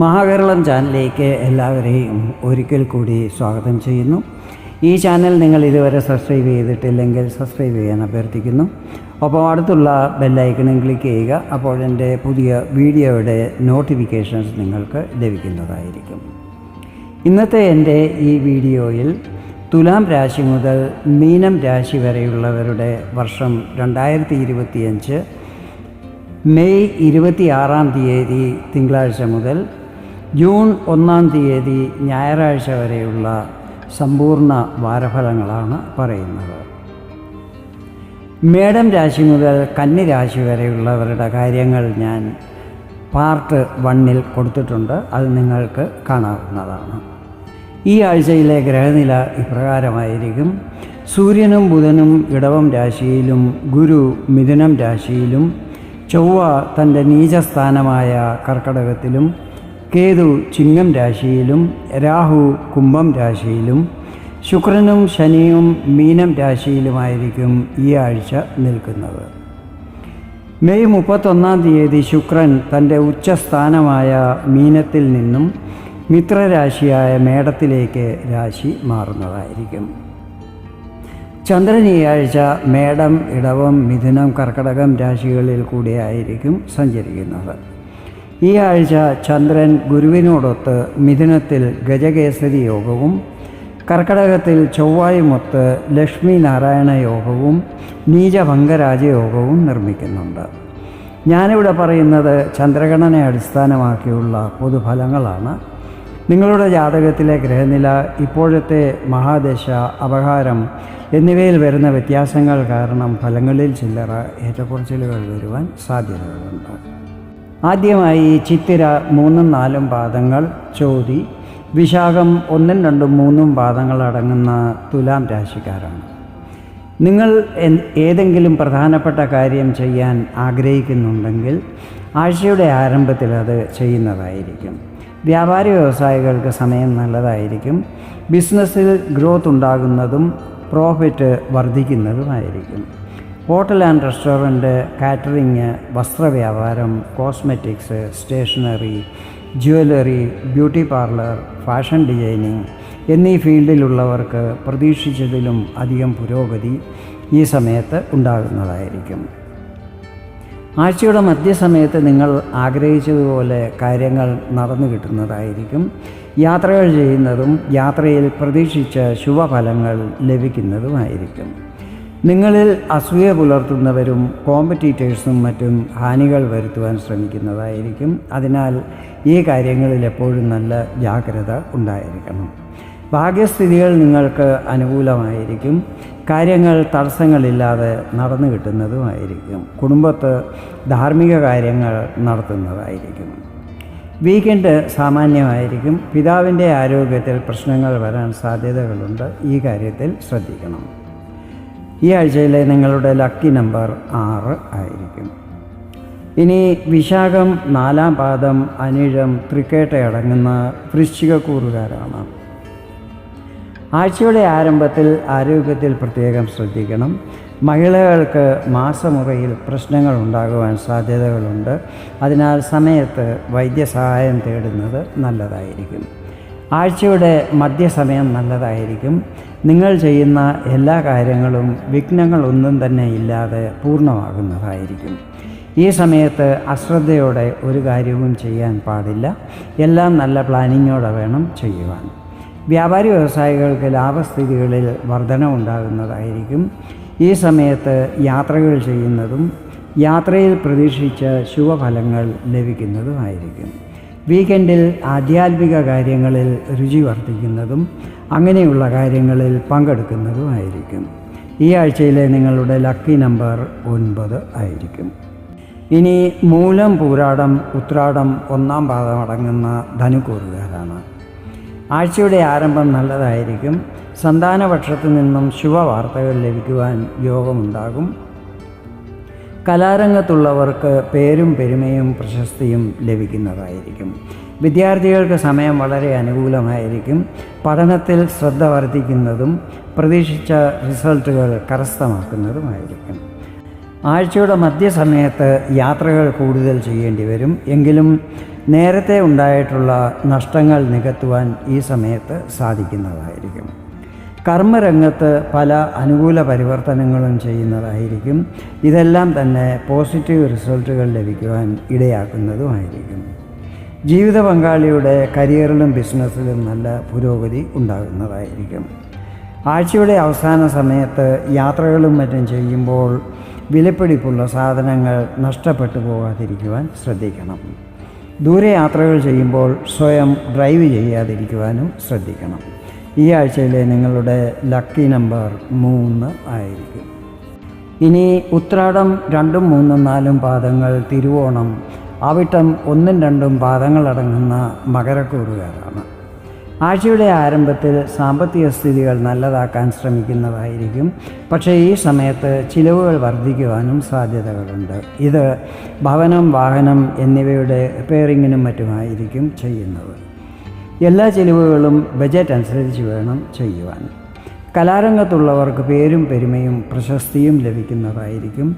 മഹാകേരളം ചാനലിലേക്ക് എല്ലാവരെയും ഒരിക്കൽ കൂടി സ്വാഗതം ചെയ്യുന്നു. ഈ ചാനൽ നിങ്ങൾ ഇതുവരെ സബ്സ്ക്രൈബ് ചെയ്തിട്ടില്ലെങ്കിൽ സബ്സ്ക്രൈബ് ചെയ്യാൻ അഭ്യർത്ഥിക്കുന്നു. ഒപ്പം അടുത്തുള്ള ബെല്ലൈക്കണും ക്ലിക്ക് ചെയ്യുക അപ്പോൾ എന്റെ പുതിയ വീഡിയോയുടെ നോട്ടിഫിക്കേഷൻസ് നിങ്ങൾക്ക് ലഭിക്കുന്നതായിരിക്കും. ഇന്നത്തെ എന്റെ ഈ വീഡിയോയിൽ തുലാം രാശി മുതൽ മീനം രാശി വരെയുള്ളവരുടെ വർഷം രണ്ടായിരത്തി ഇരുപത്തിയഞ്ച് മെയ് ഇരുപത്തിയാറാം തീയതി തിങ്കളാഴ്ച മുതൽ ജൂൺ ഒന്നാം തീയതി ഞായറാഴ്ച വരെയുള്ള സമ്പൂർണ വാരഫലങ്ങളാണ് പറയുന്നത്. മേഡം രാശി മുതൽ കന്നി രാശി വരെയുള്ളവരുടെ കാര്യങ്ങൾ ഞാൻ പാർട്ട് വണ്ണിൽ കൊടുത്തിട്ടുണ്ട്. അത് നിങ്ങൾക്ക് കാണാവുന്നതാണ്. ഈ ആഴ്ചയിലെ ഗ്രഹനില ഇപ്രകാരമായിരിക്കും. സൂര്യനും ബുധനും ഇടവം രാശിയിലും ഗുരു മിഥുനം രാശിയിലും ചൊവ്വ തന്റെ നീചസ്ഥാനമായ കർക്കടകത്തിലും കേതു ചിങ്ങം രാശിയിലും രാഹു കുംഭം രാശിയിലും ശുക്രനും ശനിയും മീനം രാശിയിലുമായിരിക്കും ഈ ആഴ്ച നിൽക്കുന്നത്. മെയ് മുപ്പത്തൊന്നാം തീയതി ശുക്രൻ തന്റെ ഉച്ചസ്ഥാനമായ മീനത്തിൽ നിന്നും മിത്രരാശിയായ മേടത്തിലേക്ക് രാശി മാറുന്നതായിരിക്കും. ചന്ദ്രൻ ഈ ആഴ്ച മേടം ഇടവം മിഥുനം കർക്കടകം രാശികളിൽ കൂടിയായിരിക്കും സഞ്ചരിക്കുന്നത്. ഈ ആഴ്ച ചന്ദ്രൻ ഗുരുവിനോടൊത്ത് മിഥുനത്തിൽ ഗജകേസരി യോഗവും കർക്കടകത്തിൽ ചൊവ്വായുമൊത്ത് ലക്ഷ്മി നാരായണ യോഗവും നീചഭംഗരാജയോഗവും നിർമ്മിക്കുന്നുണ്ട്. ഞാനിവിടെ പറയുന്നത് ചന്ദ്രഗണനെ അടിസ്ഥാനമാക്കിയുള്ള പൊതുഫലങ്ങളാണ്. നിങ്ങളുടെ ജാതകത്തിലെ ഗ്രഹനില ഇപ്പോഴത്തെ മഹാദശ അപഹാരം എന്നിവയിൽ വരുന്ന വ്യത്യാസങ്ങൾ കാരണം ഫലങ്ങളിൽ ചില്ലറ ഏറ്റക്കുറച്ചിലുകൾ വരുവാൻ സാധ്യതകളുണ്ട്. ആദ്യമായി ചിത്തിര മൂന്നും നാലും പാദങ്ങൾ ചോതി വിശാഖം ഒന്നും രണ്ടും മൂന്നും പാദങ്ങൾ അടങ്ങുന്ന തുലാം രാശിക്കാരാണ്. നിങ്ങൾ ഏതെങ്കിലും പ്രധാനപ്പെട്ട കാര്യം ചെയ്യാൻ ആഗ്രഹിക്കുന്നുണ്ടെങ്കിൽ ആഴ്ചയുടെ ആരംഭത്തിൽ അത് ചെയ്യുന്നതായിരിക്കും. വ്യാപാര വ്യവസായികൾക്ക് സമയം നല്ലതായിരിക്കും. ബിസിനസ്സിൽ ഗ്രോത്ത് ഉണ്ടാകുന്നതും പ്രോഫിറ്റ് വർദ്ധിക്കുന്നതുമായിരിക്കും. Hotel and restaurant catering വസ്ത്രവ്യാപാരം cosmetics stationery jewellery beauty parlour fashion designing എന്നീ ഫീൽഡിലുള്ളവർക്ക് പ്രതീക്ഷിച്ചതിലും അധികം പുരോഗതി ഈ സമയത്ത് ഉണ്ടാകുന്നതായിരിക്കും. ആഴ്ചയുടെ മധ്യസമയത്ത് നിങ്ങൾ ആഗ്രഹിച്ചതുപോലെ കാര്യങ്ങൾ നടന്നു കിട്ടുന്നതായിരിക്കും. യാത്രകൾ ചെയ്യുന്നതും യാത്രയിൽ പ്രതീക്ഷിച്ച ശുഭഫലങ്ങൾ ലഭിക്കുന്നതുമായിരിക്കും. നിങ്ങളിൽ അസൂയ പുലർത്തുന്നവരും കോമ്പറ്റീറ്റേഴ്സും മറ്റും ഹാനികൾ വരുത്തുവാൻ ശ്രമിക്കുന്നതായിരിക്കും. അതിനാൽ ഈ കാര്യങ്ങളിൽ എപ്പോഴും നല്ല ജാഗ്രത ഉണ്ടായിരിക്കണം. ഭാഗ്യസ്ഥിതികൾ നിങ്ങൾക്ക് അനുകൂലമായിരിക്കും. കാര്യങ്ങൾ തടസ്സങ്ങളില്ലാതെ നടന്നു കിട്ടുന്നതുമായിരിക്കും. കുടുംബത്ത് ധാർമ്മിക കാര്യങ്ങൾ നടത്തുന്നതായിരിക്കും. വീക്കെൻഡ് സാമാന്യമായിരിക്കും. പിതാവിന്റെ ആരോഗ്യത്തിൽ പ്രശ്നങ്ങൾ വരാൻ സാധ്യതകളുണ്ട്. ഈ കാര്യത്തിൽ ശ്രദ്ധിക്കണം. ഈ ആഴ്ചയിലെ നിങ്ങളുടെ ലക്കി നമ്പർ ആറ് ആയിരിക്കും. ഇനി വിശാഖം നാലാം പാദം അനിഴം തൃക്കേട്ടയടങ്ങുന്ന വൃശ്ചികക്കൂറുകാരാണ് ആഴ്ചയുടെ ആരംഭത്തിൽ ആരോഗ്യത്തിൽ പ്രത്യേകം ശ്രദ്ധിക്കണം. മഹിളകൾക്ക് മാസമുറയിൽ പ്രശ്നങ്ങൾ ഉണ്ടാകുവാൻ സാധ്യതകളുണ്ട്. അതിനാൽ സമയത്ത് വൈദ്യസഹായം തേടുന്നത് നല്ലതായിരിക്കും. ആഴ്ചയുടെ മധ്യസമയം നല്ലതായിരിക്കും. നിങ്ങൾ ചെയ്യുന്ന എല്ലാ കാര്യങ്ങളും വിഘ്നങ്ങളൊന്നും തന്നെ ഇല്ലാതെ പൂർണമാകുന്നതായിരിക്കും. ഈ സമയത്ത് അശ്രദ്ധയോടെ ഒരു കാര്യവും ചെയ്യാൻ പാടില്ല. എല്ലാം നല്ല പ്ലാനിങ്ങോടെ വേണം ചെയ്യുവാൻ. വ്യാപാരി വ്യവസായികൾക്ക് ലാഭസ്ഥിതികളിൽ വർധനവുണ്ടാകുന്നതായിരിക്കും ഈ സമയത്ത് യാത്രകൾ ചെയ്യുന്നതും യാത്രയിൽ പ്രതീക്ഷിച്ച ശുഭഫലങ്ങൾ ലഭിക്കുന്നതുമായിരിക്കും. വീക്കെൻഡിൽ ആധ്യാത്മിക കാര്യങ്ങളിൽ രുചി വർദ്ധിക്കുന്നതും അങ്ങനെയുള്ള കാര്യങ്ങളിൽ പങ്കെടുക്കുന്നതുമായിരിക്കും. ഈ ആഴ്ചയിലെ നിങ്ങളുടെ ലക്കി നമ്പർ ഒൻപത് ആയിരിക്കും. ഇനി മൂലം പൂരാടം ഉത്രാടം ഒന്നാം പാദം അടങ്ങുന്ന ധനുക്കൂറുകാരാണ്. ആഴ്ചയുടെ ആരംഭം നല്ലതായിരിക്കും. സന്താനപക്ഷത്തു നിന്നും ശുഭവാർത്തകൾ ലഭിക്കുവാൻ യോഗമുണ്ടാകും. കലാരംഗത്തുള്ളവർക്ക് പേരും പെരുമയും പ്രശസ്തിയും ലഭിക്കുന്നതായിരിക്കും. വിദ്യാർത്ഥികൾക്ക് സമയം വളരെ അനുകൂലമായിരിക്കും. പഠനത്തിൽ ശ്രദ്ധ വർദ്ധിക്കുന്നതും പ്രതീക്ഷിച്ച റിസൾട്ടുകൾ കരസ്ഥമാക്കുന്നതുമായിരിക്കും. ആഴ്ചയുടെ മധ്യസമയത്ത് യാത്രകൾ കൂടുതൽ ചെയ്യേണ്ടി വരും. എങ്കിലും നേരത്തെ ഉണ്ടായിട്ടുള്ള നഷ്ടങ്ങൾ നികത്തുവാൻ ഈ സമയത്ത് സാധിക്കുന്നതായിരിക്കും. കർമ്മരംഗത്ത് പല അനുകൂല പരിവർത്തനങ്ങളും ചെയ്യുന്നതായിരിക്കും. ഇതെല്ലാം തന്നെ പോസിറ്റീവ് റിസൾട്ടുകൾ ലഭിക്കുവാൻ ഇടയാക്കുന്നതുമായിരിക്കും. ജീവിത പങ്കാളിയുടെ കരിയറിലും ബിസിനസ്സിലും നല്ല പുരോഗതി ഉണ്ടാകുന്നതായിരിക്കും. ആഴ്ചയുടെ അവസാന സമയത്ത് യാത്രകളും മറ്റും ചെയ്യുമ്പോൾ വിലപ്പിടിപ്പുള്ള സാധനങ്ങൾ നഷ്ടപ്പെട്ടു പോകാതിരിക്കുവാൻ ശ്രദ്ധിക്കണം. ദൂരയാത്രകൾ ചെയ്യുമ്പോൾ സ്വയം ഡ്രൈവ് ചെയ്യാതിരിക്കുവാനും ശ്രദ്ധിക്കണം. ഈ ആഴ്ചയിലെ നിങ്ങളുടെ ലക്കി നമ്പർ മൂന്ന് ആയിരിക്കും. ഇനി ഉത്രാടം രണ്ടും മൂന്നും നാലും പാദങ്ങൾ തിരുവോണം അവിട്ടം ഒന്നും രണ്ടും പാദങ്ങളടങ്ങുന്ന മകരക്കൂറുകാരാണ്. ആഴ്ചയുടെ ആരംഭത്തിൽ സാമ്പത്തിക സ്ഥിതികൾ നല്ലതാക്കാൻ ശ്രമിക്കുന്നതായിരിക്കും. പക്ഷേ ഈ സമയത്ത് ചിലവുകൾ വർദ്ധിക്കുവാനും സാധ്യതകളുണ്ട്. ഇത് ഭവനം വാഹനം എന്നിവയുടെ റിപ്പയറിങ്ങിനും മറ്റുമായിരിക്കും ചെയ്യുന്നത്. എല്ലാ ചിലവുകളും ബജറ്റ് അനുസരിച്ച് വേണം ചെയ്യുവാൻ. കലാരംഗത്തുള്ളവർക്ക് പേരും പെരുമയും പ്രശസ്തിയും ലഭിക്കുന്നതായിരിക്കും.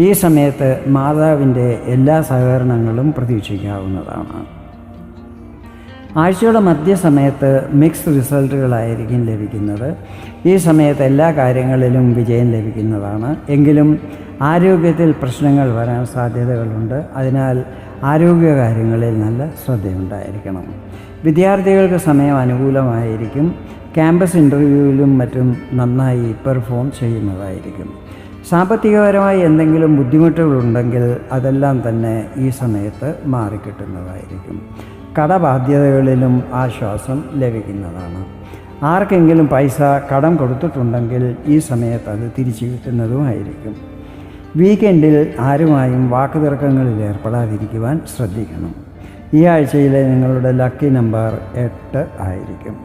ഈ സമയത്ത് മാതാവിന്റെ എല്ലാ സഹകരണങ്ങളും പ്രതീക്ഷിക്കാവുന്നതാണ്. ആഴ്ചയുടെ മധ്യസമയത്ത് മിക്സ് റിസൾട്ടുകളായിരിക്കും ലഭിക്കുന്നത്. ഈ സമയത്ത് എല്ലാ കാര്യങ്ങളിലും വിജയം ലഭിക്കുന്നതാണ്. എങ്കിലും ആരോഗ്യത്തിൽ പ്രശ്നങ്ങൾ വരാൻ സാധ്യതകളുണ്ട്. അതിനാൽ ആരോഗ്യകാര്യങ്ങളിൽ നല്ല ശ്രദ്ധയുണ്ടായിരിക്കണം. വിദ്യാർത്ഥികൾക്ക് സമയം അനുകൂലമായിരിക്കും. ക്യാമ്പസ് ഇന്റർവ്യൂവിലും മറ്റും നന്നായി പെർഫോം ചെയ്യുന്നതായിരിക്കും. സാമ്പത്തികപരമായി എന്തെങ്കിലും ബുദ്ധിമുട്ടുകളുണ്ടെങ്കിൽ അതെല്ലാം തന്നെ ഈ സമയത്ത് മാറിക്കിട്ടുന്നതായിരിക്കും. കടബാധ്യതകളിലും ആശ്വാസം ലഭിക്കുന്നതാണ്. ആർക്കെങ്കിലും പൈസ കടം കൊടുത്തിട്ടുണ്ടെങ്കിൽ ഈ സമയത്ത് അത് തിരിച്ചു കിട്ടുന്നതുമായിരിക്കും. വീക്കെൻഡിൽ ആരുമായും വാക്കുതർക്കങ്ങളിൽ ഏർപ്പെടാതിരിക്കുവാൻ ശ്രദ്ധിക്കണം. ഈ ആഴ്ചയിലെ നിങ്ങളുടെ ലക്കി നമ്പർ എട്ട് ആയിരിക്കും.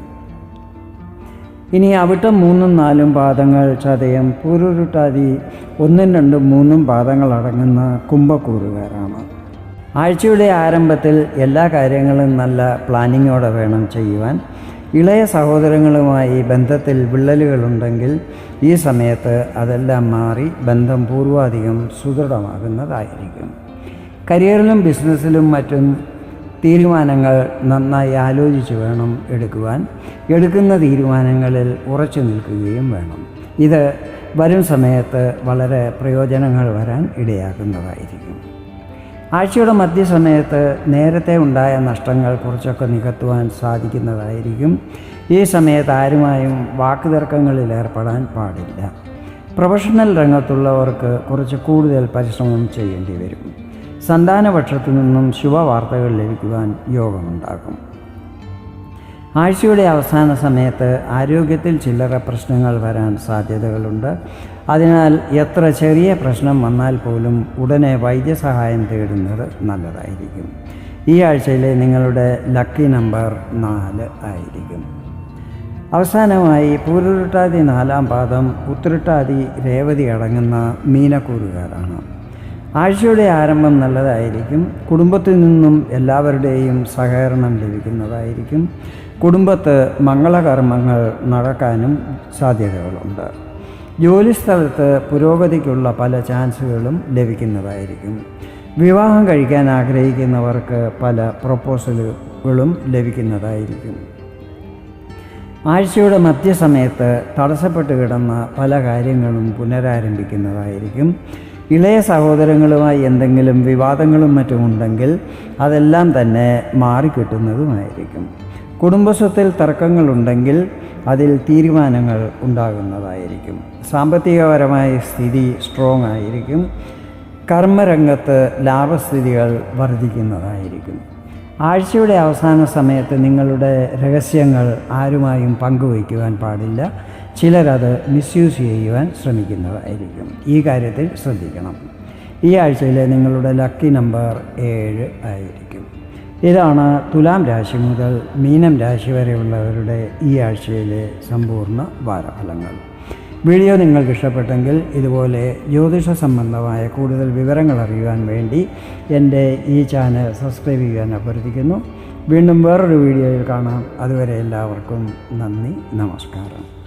ഇനി അവിട്ടം മൂന്നും നാലും പാദങ്ങൾ ചതയം പൂരുരുട്ടാതി ഒന്നും രണ്ടും മൂന്നും പാദങ്ങൾ അടങ്ങുന്ന കുംഭക്കൂറുകാരാണ് ആഴ്ചയുടെ ആരംഭത്തിൽ എല്ലാ കാര്യങ്ങളും നല്ല പ്ലാനിങ്ങോടെ വേണം ചെയ്യുവാൻ. ഇളയ സഹോദരങ്ങളുമായി ബന്ധത്തിൽ വിള്ളലുകളുണ്ടെങ്കിൽ ഈ സമയത്ത് അതെല്ലാം മാറി ബന്ധം പൂർവാധികം സുദൃഢമാകുന്നതായിരിക്കും. കരിയറിലും ബിസിനസ്സിലും മറ്റും തീരുമാനങ്ങൾ നന്നായി ആലോചിച്ച് വേണം എടുക്കുവാൻ. എടുക്കുന്ന തീരുമാനങ്ങളിൽ ഉറച്ചു നിൽക്കുകയും വേണം. ഇത് വരും സമയത്ത് വളരെ പ്രയോജനങ്ങൾ വരാൻ ഇടയാക്കുന്നതായിരിക്കും. ആഴ്ചയുടെ മധ്യസമയത്ത് നേരത്തെ ഉണ്ടായ നഷ്ടങ്ങൾ കുറച്ചൊക്കെ നികത്തുവാൻ സാധിക്കുന്നതായിരിക്കും. ഈ സമയത്ത് ആരുമായും വാക്കുതർക്കങ്ങളിൽ ഏർപ്പെടാൻ പാടില്ല. പ്രൊഫഷണൽ രംഗത്തുള്ളവർക്ക് കുറച്ച് കൂടുതൽ പരിശ്രമം ചെയ്യേണ്ടി വരും. സന്താനപക്ഷത്തു നിന്നും ശുഭവാർത്തകൾ ലഭിക്കുവാൻ യോഗമുണ്ടാകും. ആഴ്ചയുടെ അവസാന സമയത്ത് ആരോഗ്യത്തിൽ ചില്ലറ പ്രശ്നങ്ങൾ വരാൻ സാധ്യതകളുണ്ട്. അതിനാൽ എത്ര ചെറിയ പ്രശ്നം വന്നാൽ പോലും ഉടനെ വൈദ്യസഹായം തേടുന്നത് നല്ലതായിരിക്കും. ഈ ആഴ്ചയിലെ നിങ്ങളുടെ ലക്കി നമ്പർ നാല് ആയിരിക്കും. അവസാനമായി പൂരുരുട്ടാതി നാലാം പാദം ഉത്തരട്ടാതി രേവതി അടങ്ങുന്ന മീനക്കൂറുകാരാണ്. ആഴ്ചയുടെ ആരംഭം നല്ലതായിരിക്കും. കുടുംബത്തിൽ നിന്നും എല്ലാവരുടെയും സഹകരണം ലഭിക്കുന്നതായിരിക്കും. കുടുംബത്ത് മംഗളകർമ്മങ്ങൾ നടക്കാനും സാധ്യതകളുണ്ട്. ജോലിസ്ഥലത്ത് പുരോഗതിക്കുള്ള പല ചാൻസുകളും ലഭിക്കുന്നതായിരിക്കും. വിവാഹം കഴിക്കാൻ ആഗ്രഹിക്കുന്നവർക്ക് പല പ്രൊപ്പോസലുകളും ലഭിക്കുന്നതായിരിക്കും. ആഴ്ചയുടെ മധ്യസമയത്ത് തടസ്സപ്പെട്ട് കിടന്ന പല കാര്യങ്ങളും പുനരാരംഭിക്കുന്നതായിരിക്കും. ഇളയ സഹോദരങ്ങളുമായി എന്തെങ്കിലും വിവാദങ്ങളും മറ്റും ഉണ്ടെങ്കിൽ അതെല്ലാം തന്നെ മാറിക്കിട്ടുന്നതുമായിരിക്കും. കുടുംബസ്വത്തിൽ തർക്കങ്ങളുണ്ടെങ്കിൽ അതിൽ തീരുമാനങ്ങൾ ഉണ്ടാകുന്നതായിരിക്കും. സാമ്പത്തികപരമായ സ്ഥിതി സ്ട്രോങ് ആയിരിക്കും. കർമ്മരംഗത്ത് ലാഭസ്ഥിതികൾ വർദ്ധിക്കുന്നതായിരിക്കും. ആഴ്ചയുടെ അവസാന സമയത്ത് നിങ്ങളുടെ രഹസ്യങ്ങൾ ആരുമായും പങ്കുവയ്ക്കുവാൻ പാടില്ല. ചിലരത് മിസ്യൂസ് ചെയ്യുവാൻ ശ്രമിക്കുന്നതായിരിക്കും ഈ കാര്യത്തിൽ ശ്രദ്ധിക്കണം. ഈ ആഴ്ചയിലെ നിങ്ങളുടെ ലക്കി നമ്പർ ഏഴ് ആയിരിക്കും. ഇതാണ് തുലാം രാശി മുതൽ മീനം രാശി വരെയുള്ളവരുടെ ഈ ആഴ്ചയിലെ സമ്പൂർണ വാരഫലങ്ങൾ. വീഡിയോ നിങ്ങൾക്ക് ഇഷ്ടപ്പെട്ടെങ്കിൽ ഇതുപോലെ ജ്യോതിഷ സംബന്ധമായ കൂടുതൽ വിവരങ്ങൾ അറിയുവാൻ വേണ്ടി എന്റെ ഈ ചാനൽ സബ്സ്ക്രൈബ് ചെയ്യാൻ അഭ്യർത്ഥിക്കുന്നു. വീണ്ടും വേറൊരു വീഡിയോയിൽ കാണാം. അതുവരെ എല്ലാവർക്കും നന്ദി നമസ്കാരം.